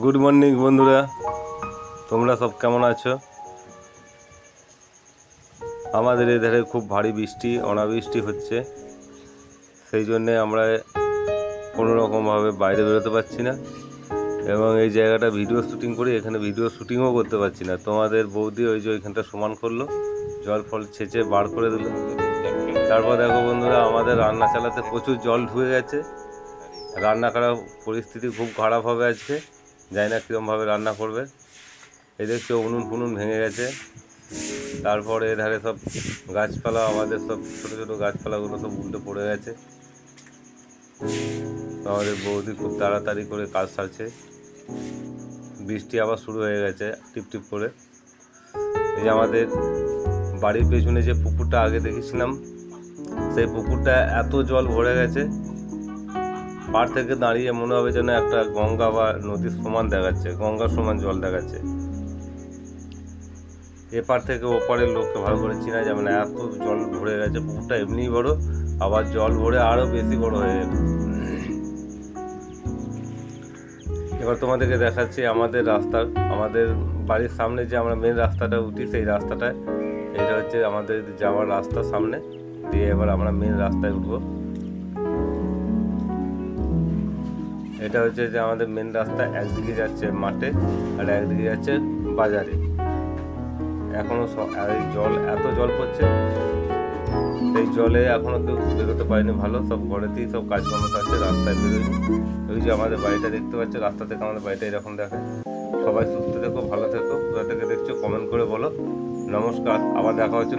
Good morning বন্ধুরা। তোমরা সব কেমন আছো? আমাদের এধারে খুব ভারী বৃষ্টি, অনাবৃষ্টি হচ্ছে। সেই জন্যে আমরা কোনো রকমভাবে বাইরে বেরোতে পারছি না। এবং এই জায়গাটা ভিডিও শ্যুটিং করি এখানে ভিডিও শ্যুটিংও করতে পারছি না। তোমাদের বৌদি ওই যে ওইখানটা সমান করল, জল ফল ছেঁচে বার করে দিল। তারপর দেখো বন্ধুরা, আমাদের রান্না চালাতে প্রচুর জল ঢুকে গেছে। রান্না করার পরিস্থিতি খুব খারাপ হবে আজকে। জানি না কীরকমভাবে রান্না করবে। এই দেখছ উনুন ফুনুন ভেঙে গেছে। তারপরে এধারে সব গাছপালা, আমাদের সব ছোটো ছোটো গাছপালাগুলো সব উল্টে পড়ে গেছে। আমাদের বৌদি খুব তাড়াতাড়ি করে কাজ সারছে। বৃষ্টি আবার শুরু হয়ে গেছে, টিপ টিপ করে। এই আমাদের বাড়ির পেছনে যে পুকুরটা, আগে দেখেছিলাম, সেই পুকুরটা এত জল ভরে গেছে। পার থেকে দাঁড়িয়ে মনে হবে যেন একটা গঙ্গা বা নদীর সমান দেখাচ্ছে, গঙ্গার সমান জল দেখাচ্ছে। এপার থেকে ওপারের লোককে ভালো করে চেনা যাবে না, এত জল ভরে গেছে, পুকুরটা এমনিই বড়, আবার জল ভরে আরও বেশি বড় হয়ে গেল এবার তোমাদেরকে দেখাচ্ছি আমাদের রাস্তা আমাদের বাড়ির সামনে যে আমরা মেন রাস্তাটা উঠি, সেই রাস্তাটায়, এটা হচ্ছে আমাদের যাওয়ার রাস্তা সামনে, দিয়ে এবার আমরা মেন রাস্তায় উঠবো। এটা হচ্ছে যে আমাদের মেন রাস্তা, একদিকে যাচ্ছে মাঠে আর একদিকে যাচ্ছে বাজারে। এখনও এই জল, এত জল পড়ছে সেই জলে এখনও কেউ বেরোতে পারেনি ভালো, সব ঘরেতেই সব কাজকর্ম করছে রাস্তায় বেরোয়নি। ওই যে আমাদের বাড়িটা দেখতে পাচ্ছ, রাস্তা থেকে আমাদের বাড়িটা এরকম দেখায় সবাই সুস্থ থেকো, ভালো থেকো। কোথা থেকে দেখছ কমেন্ট করে বলো। নমস্কার, আবার দেখা হচ্ছে